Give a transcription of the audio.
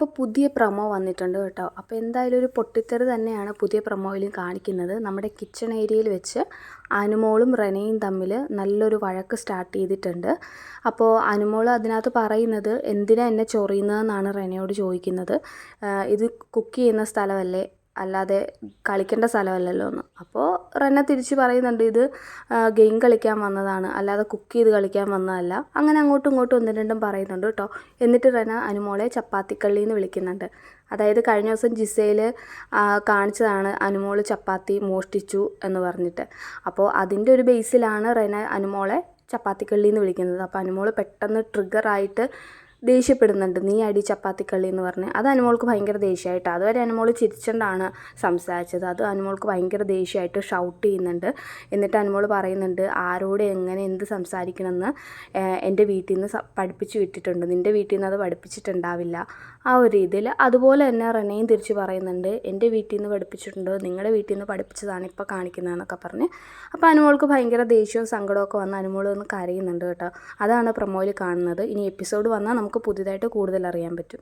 അപ്പോൾ പുതിയ പ്രൊമോ വന്നിട്ടുണ്ട് കേട്ടോ. അപ്പോൾ എന്തായാലും ഒരു പൊട്ടിത്തെറി തന്നെയാണ് പുതിയ പ്രൊമോയിലും കാണിക്കുന്നത്. നമ്മുടെ കിച്ചൺ ഏരിയയിൽ വെച്ച് അനുമോളും റെനയും തമ്മിൽ നല്ലൊരു വഴക്ക് സ്റ്റാർട്ട് ചെയ്തിട്ടുണ്ട്. അപ്പോൾ അനുമോൾ അതിനകത്ത് പറയുന്നത് എന്തിനാ എന്നെ ചൊറിയുന്നതെന്നാണ് റെനയോട് ചോദിക്കുന്നത്? ഇത് കുക്ക് ചെയ്യുന്ന സ്ഥലമല്ലേ? അല്ലാതെ കളിക്കേണ്ട സ്ഥലമല്ലല്ലോ എന്ന്. അപ്പോൾ റെന തിരിച്ച് പറയുന്നുണ്ട് ഇത് ഗെയിം കളിക്കാൻ വന്നതാണ്. അല്ലാതെ കുക്ക് ചെയ്ത് കളിക്കാൻ വന്നതല്ല. അങ്ങനെ അങ്ങോട്ടും ഇങ്ങോട്ടും ഒന്നും രണ്ടും പറയുന്നുണ്ട് കേട്ടോ. എന്നിട്ട് റെന അനുമോളെ ചപ്പാത്തിക്കള്ളി എന്ന് വിളിക്കുന്നുണ്ട്. അതായത് കഴിഞ്ഞ ദിവസം ജിസയിൽ കാണിച്ചതാണ് അനുമോൾ ചപ്പാത്തി മോഷ്ടിച്ചു എന്ന് പറഞ്ഞിട്ട്. അപ്പോൾ അതിന്റെ ഒരു ബേസിലാണ് റെന അനുമോളെ ചപ്പാത്തിക്കള്ളി എന്ന് വിളിക്കുന്നത്. അപ്പോൾ അനുമോൾ പെട്ടെന്ന് ട്രിഗറായിട്ട് ദേഷ്യപ്പെടുന്നുണ്ട്. നീ അടി ചപ്പാത്തിക്കള്ളി എന്ന് പറഞ്ഞ്. അത് അനുമോൾക്ക് ഭയങ്കര ദേഷ്യമായിട്ട്. അതുവരെ അനുമോൾ ചിരിച്ചുകൊണ്ടാണ് സംസാരിച്ചത്. അത് അനുമോൾക്ക് ഭയങ്കര ദേഷ്യമായിട്ട് ഷൗട്ട് ചെയ്യുന്നുണ്ട്. എന്നിട്ട് അനുമോൾ പറയുന്നുണ്ട് ആരോട് എങ്ങനെ എന്ത് സംസാരിക്കണമെന്ന് എന്റെ വീട്ടിൽ നിന്ന് പഠിപ്പിച്ചു വിട്ടിട്ടുണ്ട്. നിന്റെ വീട്ടിൽ നിന്ന് അത് പഠിപ്പിച്ചിട്ടുണ്ടാവില്ല. ആ ഒരു രീതിയിൽ. അതുപോലെ തന്നെ റെനയും തിരിച്ച് പറയുന്നുണ്ട് എന്റെ വീട്ടിൽ നിന്ന് പഠിപ്പിച്ചിട്ടുണ്ട്. നിങ്ങളുടെ വീട്ടിൽ നിന്ന് പഠിപ്പിച്ചതാണ് ഇപ്പോൾ കാണിക്കുന്നതെന്നൊക്കെ പറഞ്ഞ്. അപ്പോൾ അനുമോൾക്ക് ഭയങ്കര ദേഷ്യവും സങ്കടമൊക്കെ വന്ന് അനുമോൾ ഒന്ന് കരയുന്നുണ്ട് കേട്ടോ. അതാണ് പ്രമോയിൽ കാണുന്നത്. ഇനി എപ്പിസോഡ് വന്നാൽ നമുക്ക് പുതിയതായിട്ട് കൂടുതൽ അറിയാൻ പറ്റും.